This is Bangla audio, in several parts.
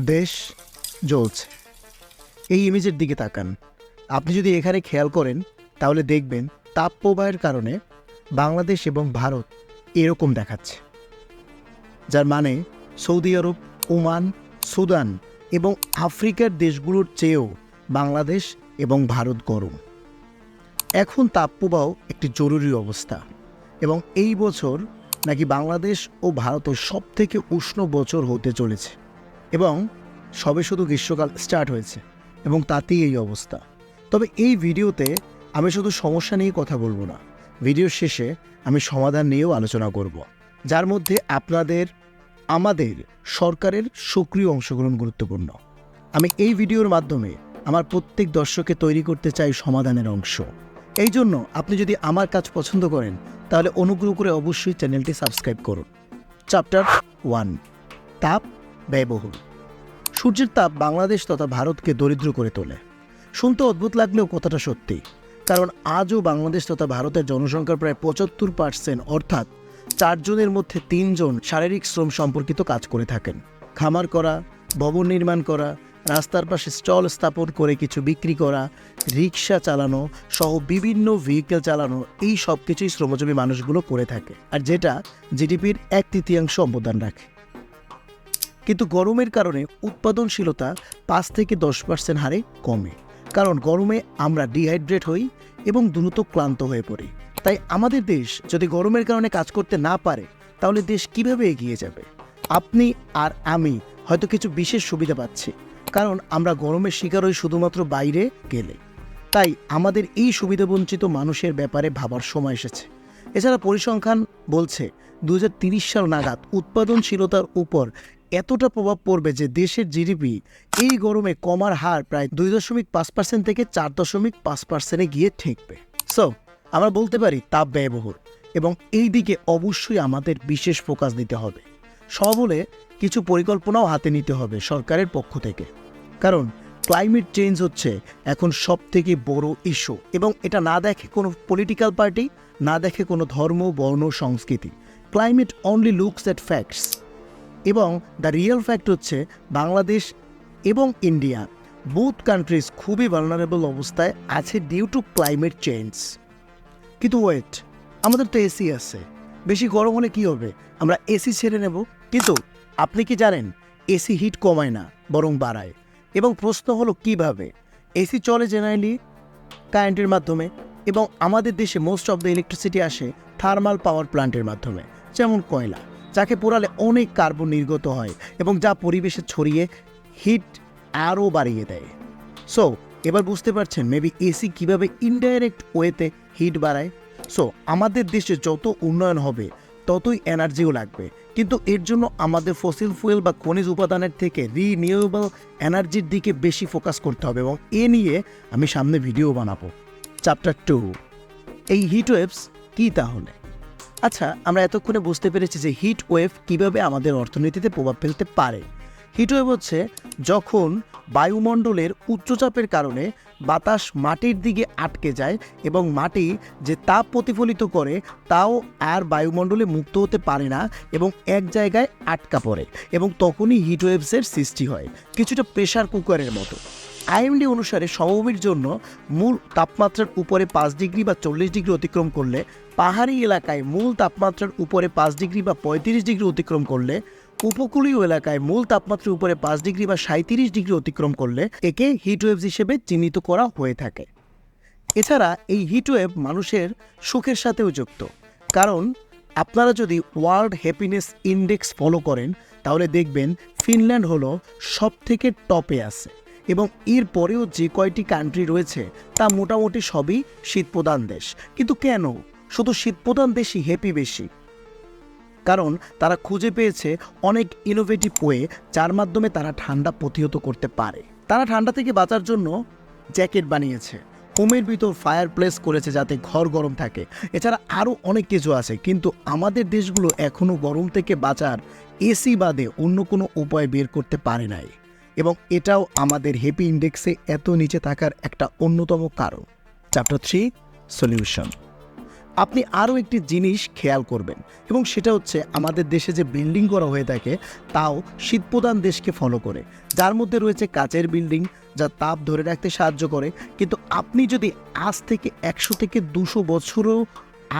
দেশ জ্বলছে। এই ইমেজের দিকে তাকান। আপনি যদি এখানে খেয়াল করেন, তাহলে দেখবেন তাপ প্রবাহের কারণে বাংলাদেশ এবং ভারত এরকম দেখাচ্ছে। যার মানে সৌদি আরব, ওমান, সুদান এবং আফ্রিকার দেশগুলোর চেয়েও বাংলাদেশ এবং ভারত গরম। এখন তাপপ্রবাহ একটি জরুরি অবস্থা এবং এই বছর নাকি বাংলাদেশ ও ভারতের সব থেকে উষ্ণ বছর হতে চলেছে। এবং সবে শুধু গ্রীষ্মকাল স্টার্ট হয়েছে এবং তাতেই এই অবস্থা। তবে এই ভিডিওতে আমি শুধু সমস্যা নিয়ে কথা বলব না, ভিডিওর শেষে আমি সমাধান নিয়েও আলোচনা করব, যার মধ্যে আপনাদের, আমাদের সরকারের সক্রিয় অংশগ্রহণ গুরুত্বপূর্ণ। আমি এই ভিডিওর মাধ্যমে আমার প্রত্যেক দর্শককে তৈরি করতে চাই সমাধানের অংশ। এই জন্য আপনি যদি আমার কাজ পছন্দ করেন, তাহলে অনুগ্রহ করে অবশ্যই চ্যানেলটি সাবস্ক্রাইব করুন। চ্যাপ্টার ওয়ান তাপ ব্যয়বহুল। সূর্যের তাপ বাংলাদেশ তথা ভারতকে দরিদ্র করে তোলে। শুনতে অদ্ভুত লাগলেও কথাটা সত্যি। কারণ আজও বাংলাদেশ তথা ভারতের জনসংখ্যার প্রায় পঁচাত্তর পার্সেন্ট অর্থাৎ চারজনের মধ্যে তিনজন শারীরিক শ্রম সম্পর্কিত কাজ করে থাকেন। খামার করা, ভবন নির্মাণ করা, রাস্তার পাশে স্টল স্থাপন করে কিছু বিক্রি করা রিক্সা চালানো সহ বিভিন্ন ভেহিকেল চালানো, এই সব কিছুই শ্রমজীবী মানুষগুলো করে থাকে। আর যেটা জিডিপির এক তৃতীয়াংশ অবদান রাখে। কিন্তু গরমের কারণে উৎপাদনশীলতা পাঁচ থেকে দশ পার্সেন্ট হারে কমে। কারণ গরমে আমরা ডিহাইড্রেট হই এবং দ্রুত ক্লান্ত হয়ে পড়ি। তাই আমাদের দেশ যদি গরমের কারণে কাজ করতে না পারে, তাহলে দেশ কীভাবে এগিয়ে যাবে? আপনি আর আমি হয়তো কিছু বিশেষ সুবিধা পাচ্ছি, কারণ আমরা গরমের শিকার হই শুধুমাত্র বাইরে গেলে। তাই আমাদের এই সুবিধাবঞ্চিত মানুষের ব্যাপারে ভাবার সময় এসেছে। এছাড়া পরিসংখ্যান বলছে দু সাল নাগাদ উৎপাদনশীলতার উপর এতটা প্রভাব পড়বে যে দেশের জিডিপি এই গরমে কমার হার প্রায় দুই দশমিক পাঁচ পার্সেন্ট থেকে চার দশমিক পাঁচ পার্সেন্টে গিয়ে ঠেকবে। সো আমরা বলতে পারি তাপ ব্যয়বহুল এবং এই দিকে অবশ্যই আমাদের বিশেষ ফোকাস দিতে হবে। সব হলে কিছু পরিকল্পনাও হাতে নিতে হবে সরকারের পক্ষ থেকে। কারণ ক্লাইমেট চেঞ্জ হচ্ছে এখন সব থেকে বড় ইস্যু এবং এটা না দেখে কোনো পলিটিক্যাল পার্টি না দেখে কোনো ধর্ম, বর্ণ, সংস্কৃতি। Climate only looks at facts এবং দ্য রিয়েল ফ্যাক্ট হচ্ছে বাংলাদেশ এবং ইন্ডিয়া বোথ কান্ট্রিজ খুবই ভালনারেবল অবস্থায় আছে ডিউ টু ক্লাইমেট চেঞ্জ কিন্তু ওয়েট আমাদের তো এসি আছে। বেশি গরম হলে কি হবে? আমরা এসি ছেড়ে নেব। কিন্তু আপনি কি জানেন এসি হিট কমায় না, বরং বাড়ায়। এবং প্রশ্ন হলো কীভাবে? এসি চলে জেনারেলি কারেন্টের মাধ্যমে এবং আমাদের দেশে মোস্ট অফ দ্য ইলেকট্রিসিটি আসে থার্মাল পাওয়ার প্ল্যান্টের মাধ্যমে, যেমন কয়লা। যাকে পোড়ালে অনেক কার্বন নির্গত হয় এবং যা পরিবেশে ছড়িয়ে হিট আরও বাড়িয়ে দেয়। সো এবার বুঝতে পারছেন মেবি এসি কীভাবে ইনডাইরেক্ট ওয়েতে হিট বাড়ায়। সো আমাদের দেশে যত উন্নয়ন হবে, ততই এনার্জিও লাগবে। কিন্তু এর জন্য আমাদের ফসিল ফুয়েল বা খনিজ উপাদানের থেকে রিনিউয়েবল এনার্জির দিকে বেশি ফোকাস করতে হবে এবং এ নিয়ে আমি সামনে ভিডিও বানাবো। চ্যাপ্টার টু এই হিট ওয়েভস কী তাহলে? আচ্ছা আমরা এতক্ষণে বুঝতে পেরেছি যে হিট ওয়েভ কীভাবে আমাদের অর্থনীতিতে প্রভাব ফেলতে পারে। হিট ওয়েভ হচ্ছে যখন বায়ুমণ্ডলের উচ্চচাপের কারণে বাতাস মাটির দিকে আটকে যায় এবং মাটি যে তাপ প্রতিফলিত করে তাও আর বায়ুমণ্ডলে মুক্ত হতে পারে না এবং এক জায়গায় আটকা পড়ে এবং তখনই হিট ওয়েভসের সৃষ্টি হয়, কিছুটা প্রেশার কুকারের মতো। আইএমডি অনুসারে সমভূমির জন্য মূল তাপমাত্রার উপরে পাঁচ ডিগ্রি বা চল্লিশ ডিগ্রি অতিক্রম করলে পাহাড়ি এলাকায় মূল তাপমাত্রার উপরে পাঁচ ডিগ্রি বা পঁয়ত্রিশ ডিগ্রি অতিক্রম করলে উপকূলীয় এলাকায় মূল তাপমাত্রার উপরে পাঁচ ডিগ্রি বা সাঁত্রিশ ডিগ্রি অতিক্রম করলে একে হিটওয়েভস হিসেবে চিহ্নিত করা হয়ে থাকে। এছাড়া এই হিটওয়েভ মানুষের সুখের সাথেও যুক্ত। কারণ আপনারা যদি ওয়ার্ল্ড হ্যাপিনেস ইন্ডেক্স ফলো করেন, তাহলে দেখবেন ফিনল্যান্ড হলো সব থেকে টপে আছে। এবং এর পরেও যে কয়টি কান্ট্রি রয়েছে, তা মোটামুটি সবই শীতপ্রধান দেশ। কিন্তু কেন? শুধু শীতপ্রধান দেশই হ্যাপি বেশি। কারণ তারা খুঁজে পেয়েছে অনেক ইনোভেটিভ ওয়ে যার মাধ্যমে তারা ঠান্ডা প্রতিহত করতে পারে। তারা ঠান্ডা থেকে বাঁচার জন্য জ্যাকেট বানিয়েছে। হোমের ভিতর ফায়ার প্লেস করেছে যাতে ঘর গরম থাকে। এছাড়া আরও অনেক কিছু আছে, কিন্তু আমাদের দেশগুলো এখনও গরম থেকে বাঁচার এসি বাদে অন্য কোনো উপায় বের করতে পারে নাই। এবং এটাও আমাদের হ্যাপি ইন্ডেক্সে এত নিচে থাকার একটা অন্যতম কারণ। চ্যাপ্টার থ্রি সলিউশন আপনি আরও একটি জিনিস খেয়াল করবেন, এবং সেটা হচ্ছে আমাদের দেশে যে বিল্ডিং করা হয়ে থাকে, তাও শীতপ্রধান দেশকে ফলো করে। যার মধ্যে রয়েছে কাচের বিল্ডিং যা তাপ ধরে রাখতে সাহায্য করে। কিন্তু আপনি যদি আজ থেকে একশো থেকে দুশো বছরও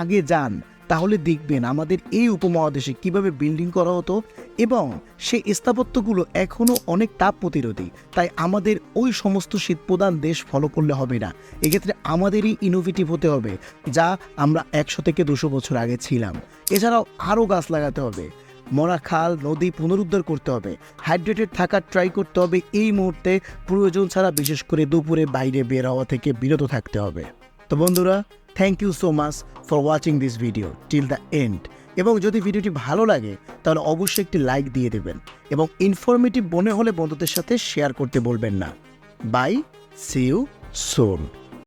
আগে যান, তাহলে দেখবেন আমাদের এই উপমহাদেশে কীভাবে বিল্ডিং করা হতো এবং সেই স্থাপত্যগুলো এখনও অনেক তাপ প্রতিরোধী, তাই আমাদের ওই সমস্ত শীতপ্রধান দেশ ফলো করলে হবে না। এক্ষেত্রে আমাদেরই ইনোভেটিভ হতে হবে, যা আমরা একশো থেকে দুশো বছর আগে ছিলাম। এছাড়াও আরও গাছ লাগাতে হবে, মরা খাল, নদী পুনরুদ্ধার করতে হবে হাইড্রেটেড থাকার ট্রাই করতে হবে, এই মুহূর্তে প্রয়োজন ছাড়া বিশেষ করে দুপুরে বাইরে বের হওয়া থেকে বিরত থাকতে হবে। তো বন্ধুরা thank you so much for watching this video till the end এবং যদি ভিডিওটি ভালো লাগে, তাহলে অবশ্যই একটি লাইক দিয়ে দেবেন এবং ইনফরমেটিভ মনে হলে বন্ধুদের সাথে শেয়ার করতে বলবেন না। By C you soon